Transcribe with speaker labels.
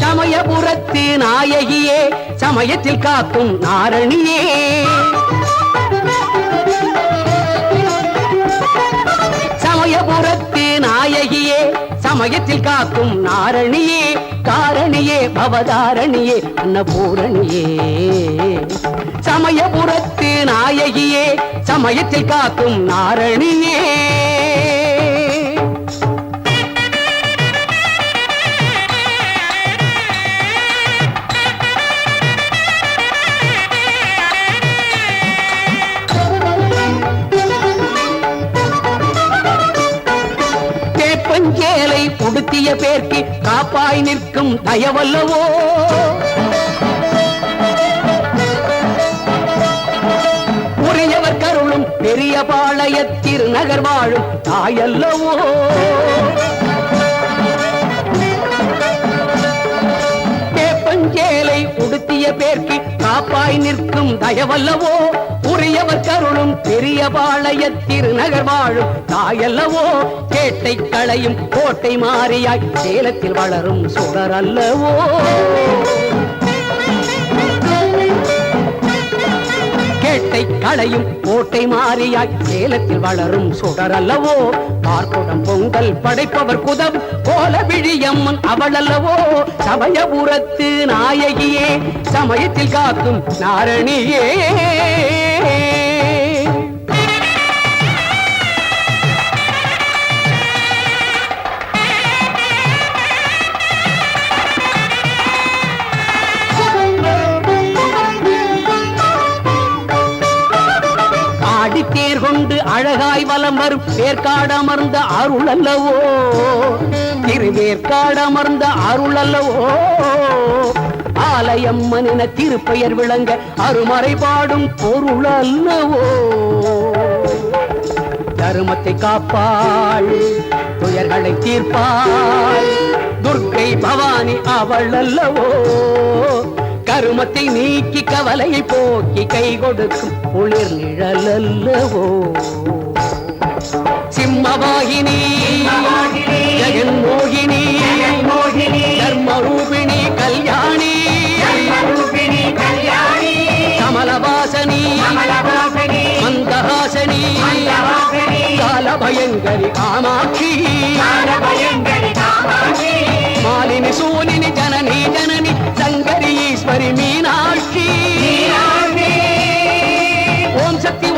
Speaker 1: சமயபுரத்து நாயகியே சமயத்தில் காக்கும் நாரணியே. சமயபுரத்து நாயகியே சமயத்தில் காக்கும் நாரணியே. காரணியே பவதாரணியே அன்னபூரணியே. சமயபுரத்து நாயகியே சமயத்தில் காக்கும் நாரணியே. தேப்பஞ்சேலை புடுத்திய பேர்க்கு காப்பாய் நிற்கும் தயவல்லவோ? உரியவர் கருளும் பெரிய பாளைய நகர் வாழும் தாயல்லவோ? பேப்பஞ்சேலை உடுத்திய பேர்க்கு காப்பாய் நிற்கும் தயவல்லவோ? உரியவர் கருளும் பெரிய பாளைய திருநகர் வாழும் தாயல்லவோ கேட்டை களையும் கோட்டை மாறியாய் சேலத்தில் வளரும் சுடர் அல்லவோ. கேட்டை களையும் கோட்டை மாறியாய் சேலத்தில் வளரும் சுடர் அல்லவோ. பார்க்குடம் பொங்கல் படைப்பவர் குதம் கோல விழியம்மன் அவள் அல்லவோ சமயபுரத்து நாயகியே சமயத்தில் காக்கும் நாரணியே. அழகாய் வலம் வரும் வேர்க்காடமர்ந்த அருள் அல்லவோ திருவேற்காடமர்ந்த அருள் அல்லவோ ஆலயம்மனின திருப்பெயர் விளங்க அருமறை பாடும் பொருள் அல்லவோ தருமத்தை காப்பாள் துயர்களை தீர்ப்பாள் துர்க்கை பவானி அவள் அல்லவோ கருமத்தை நீக்கி கவலையை போக்கி கை கொடுக்கும் குளிர் நிழல் அல்லவோ சிம்மவாகினி ஜெகன்மோகினி தர்மரூபிணி கல்யாணி கமலவாசனி மந்தஹாசனி காலபயங்கரி காமாட்சி மாலினி சூலினி ஜனனி ஜனனி சங்கரி ஈஸ்வரி மீனாட்சி. ஓம் சக்தி